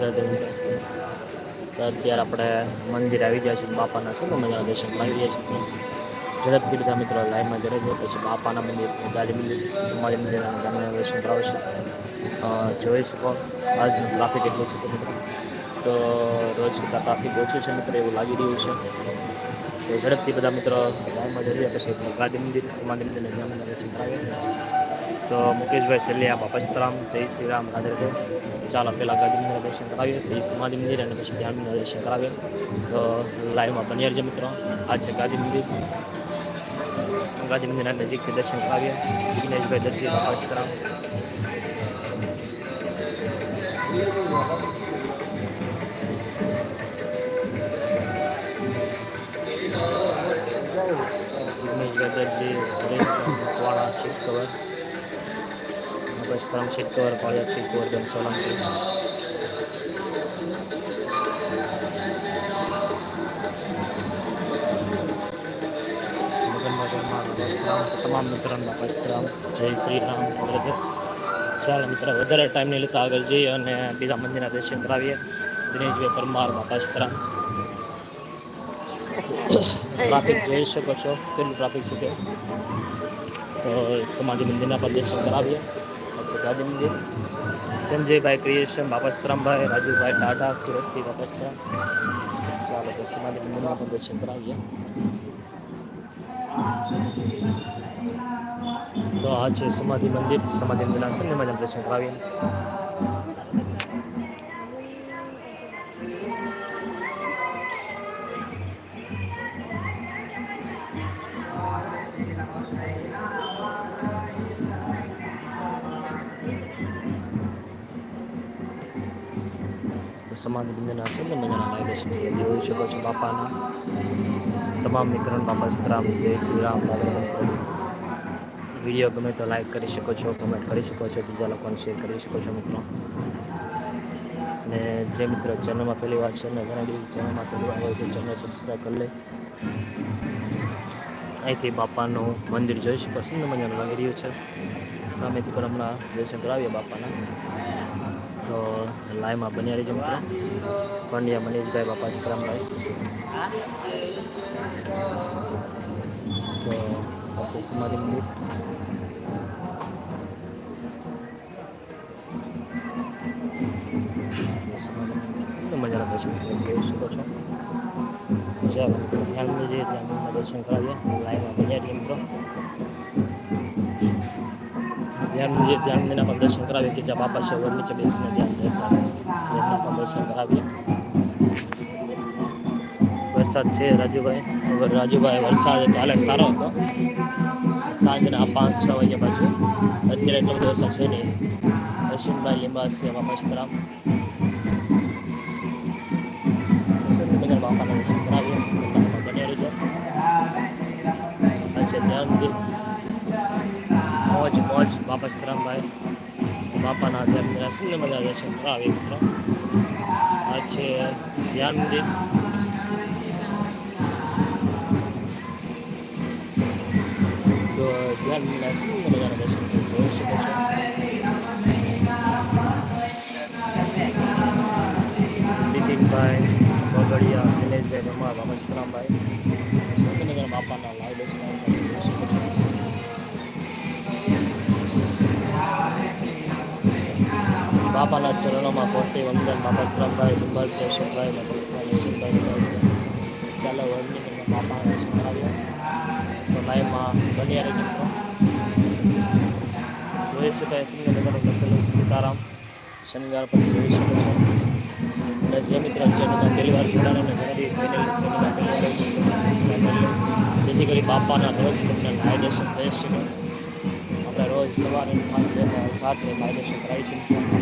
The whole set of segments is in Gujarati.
રાધે અત્યારે આપણે મંદિર આવી ગયા છીએ બાપાના છે મજાના દર્શન લાવી ગયા છીએ. ઝડપથી બધા મિત્રો લાઈનમાં ગયો પછી બાપાના મંદિર ગાડી મંદિર, સમાધિ મંદિર ગામના દર્શન કરાવશે જોઈ શકો, આજનું ટ્રાફિક એટલું છે મિત્રો. તો રોજ કરતાં ટ્રાફિક ઓછું છે મિત્રો, એવું લાગી રહ્યું છે. તો ઝડપથી બધા મિત્રો લાઈનમાં જઈએ, પછી ગાંધી મંદિર, સમાધિ મંદિર ગામના દર્શન કરાવીએ. તો મુકેશભાઈ સલિયા બાપા સીતારામ જય શ્રી રામ રાધે. ચાલો પહેલાં ગાંધીનગર દર્શન કરાવીએ, પછી સમાધિ મંદિર અને પછી ધ્યાનના દર્શન કરાવીએ. તો લાઈવમાં બની રહેજો મિત્રો. આ છે ગાંધી મંદિર. ગાંધી મંદિરના નજીકથી દર્શન કરાવીએ. વિઘ્નેશભાઈ દરજી બાપા સીતારામ વિઘ્નેશભાઈ દરજી વાળા સીટ કવર બાપા from સીટ કવર Gordon બાપા તમામ મિત્રોને બાપા જય શ્રી રામ ચાલો મિત્ર વધારે ટાઈમ નહીં લેતા આગળ જઈએ અને બીજા મંદિરના દર્શન કરાવીએ દિનેશભાઈ પરમાર બાપા સીતારામ ટ્રાફિક જોઈ શકો છો કેટલું ટ્રાફિક છે કે તો સમાધિ મંદિરના પણ દર્શન કરાવીએ પછી ગાંધી મંદિર સંજયભાઈ ક્રિએશન બાપા સીતારામભાઈ રાજુભાઈ ટાટા સુરતથી બાપા સીતારામ ચાલો તો સમાધિ મંદિરના પણ દર્શન કરાવીએ તો આ છે સમાધિ મંદિર સમાધિ મંદિરના સંજયમાં દર્શન કરાવીએ તો સમાધિ મંદિરના સુંદર મજાના લાગે છે તમે જોઈ શકો છો બાપાના. તમામ મિત્રોને બાપા રામ જય શ્રી રામ. વીડિયો ગમે તો લાઈક કરી શકો છો કમેન્ટ કરી શકો છો, બીજા લોકોને શેર કરી શકો છો મિત્રો. અને જે મિત્રો ચેનલમાં પહેલી વાર છે ને ઘણા બધી ચેનલમાં પહેલી વાર હોય તો ચેનલ સબસ્ક્રાઈબ કરી લે. અહીંથી બાપાનું મંદિર જોઈ શકો સુંદર મજાનું લાગી રહ્યું છે. સામેથી પણ હમણાં દર્શન કરાવીએ બાપાના. તો લાઈવમાં બન્યા રહીજો મિત્રો પંડ્યા મનીષભાઈ બાપા સીતારામભાઈ તો પછી સમાધિ મંદિર સમાધિ મંદિર. સુંદર મજાના દર્શન તમે જોઈ શકો છો ચાલો ધ્યાન જઈએ ત્યાં મંદિરના દર્શન કરાવીએ લાઈવમાં બન્યા રહીએ મિત્રો ધ્યાન મંદિર ધ્યાન મંદિરના પણ દર્શન કરાવીએ કે જ્યાં બાપા છે વડ નીચે બેસીને ધ્યાન દેતા એમના પણ દર્શન કરાવીએ. વરસાદ છે રાજુભાઈ રાજુભાઈ વરસાદ કાલે સારો હતો. સાંજના પાંચ છ વાગ્યા બાજુ. અત્યારે એટલો બધો વરસાદ છે નહીં. રશીનભાઈ લીંબાસ છે સીતારામ બધા બાપાના દર્શન કરાવીએ. બને રહેજો અચ્છા ધ્યાન મોજ, બાપા સીતારામભાઈ બાપાના ધ્યાન શૂન્ય મજા દર્શન કરાવીએ મિત્ર આ છે ધ્યાન મંદિર. તો ધ્યાન મંદિરના દર્શન જોઈ શકો છો. નીતિનભાઈ, બગડિયા, નિલેશભાઈ પરમાર બાબા સીતારામભાઈ સુરેન્દ્રનગર બાપાના લાઈવ દર્શન બાપાના ચરણોમાં પોતે વંદન બાપા સીતારામભાઈ લિંબાસ છે અશોકભાઈ મગલભાઈ નરસિંહભાઈ લિંબાસ છે ચાલો વર્ણિંગમાં બાપાના કરાવ્યા તો લાઈવમાં બન્યા રહી જોઈ શકાય લખેલું સીતારામ શનિવાર પર જોઈ શકો છો જે મિત્ર ચેનલમાં પહેલી વાર જોડાણ અને ઘણી ચેનલમાં પહેલી વાર. જેથી કરી બાપાના રોજ તમને દર્શન થઈ શકે આપણે રોજ સવારે સાંજે રાત્રે લાઈવ દર્શન કરાવી છે દર્શન બધા બાપાના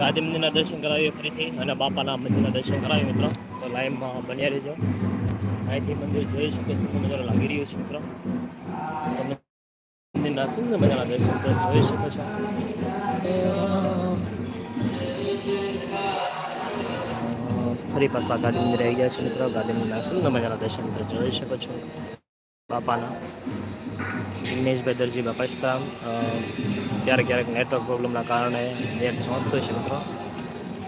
ગાંધી મંદિરના દર્શન કરાવીએ ફરીથી અને બાપાના મંદિરના દર્શન કરાવીએ મિત્રો. તો લાઈનમાં બન્યા રહેજો. અહીંથી મંદિર જોઈ શકે સુંદર મજાનું લાગી રહ્યો છે મિત્રો. તમે મંદિરના સુંદર મજાના દર્શન જોઈ શકો છો. ફરી પાછા ગાંધી મંદિર આવી ગયા છે મિત્રો. ગાંધી મંદિરના સુંદર મજાના દર્શન જોઈ શકો છો. બાપાના દિનેશભાઈ દરજી બાપા ક્યારેક ક્યારેક નેટવર્ક પ્રોબ્લેમના કારણે નેટ ચોંટતો છે મિત્રો.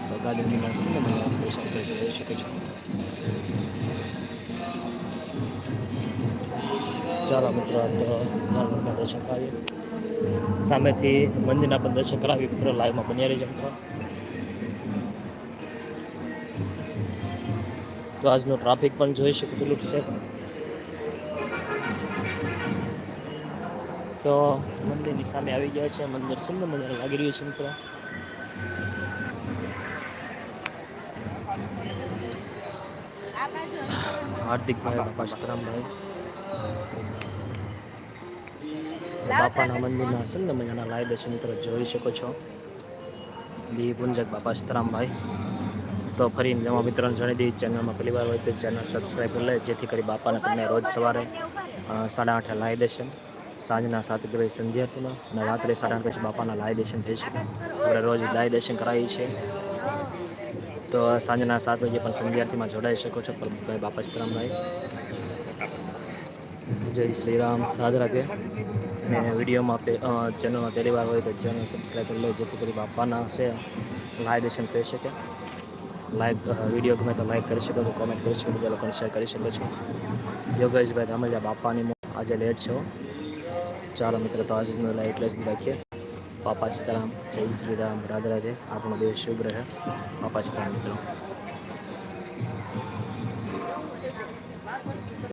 તો મજાના દર્શન તમે જોઈ શકે છે. ચાલો મિત્રો, આ તો દર્શન કરીએ. સામેથી મંદિરના પણ દર્શન કરાવી મિત્રો લાઈવમાં બન્યા રહીજો મિત્રો. તો આજનો ટ્રાફિક પણ જોઈ શકો, પેલું છે. તો મંદિરની સામે આવી ગયા છે. મંદિર સુંદર મજાનું લાગી રહ્યું છે મિત્રો. હાર્દિકભાઈ બાપા સીતારામભાઈ બાપાના મંદિરના સુંદર મજાના લાઈ દર્શન મિત્રો. જોઈ શકો છો. દીપુંજક બાપા સીતારામભાઈ તો ફરી નવા મિત્રોને જાણી દઈએ, ચેનલમાં પહેલી વાર હોય તો ચેનલ સબસ્ક્રાઈબ કરી લે, જેથી કરી બાપાને તમને રોજ સવારે સાડા આઠે લાઈ દર્શન સાંજના સાત વાગે સંધ્યાર્થીમાં અને રાત્રે સાડા આઠ પછી બાપાના લાય દર્શન થઈ છે આપણે રોજ લાય દર્શન કરાવીએ છીએ. તો સાંજના સાત વાગે પણ સંધ્યાર્થીમાં જોડાઈ શકો છો. પ્રભુભાઈ બાપા સીતારામભાઈ જય શ્રી રામ રાધે રાધે અને વિડીયોમાં આપણે ચેનલમાં પહેલી વાર હોય તો ચેનલ સબસ્ક્રાઈબ કરી લો, જેથી કરી બાપાના છે લાઈ દર્શન થઈ શકે. લાઈક વીડિયો ગમે તો લાઈક કરી શકો છો કોમેન્ટ કરી શકો બીજા લોકોને શેર કરી શકો છો. યોગેશભાઈ ધામલિયા બાપાની આજે લેટ છે. ચાલો મિત્રો, તો આજનો એટલા જ રાખીએ. પાપા સીતારામ, જય શ્રી રામ, રાધે રાધે. આપણો દેશ શુભ રહે. પાપા સીતારામ મિત્રો.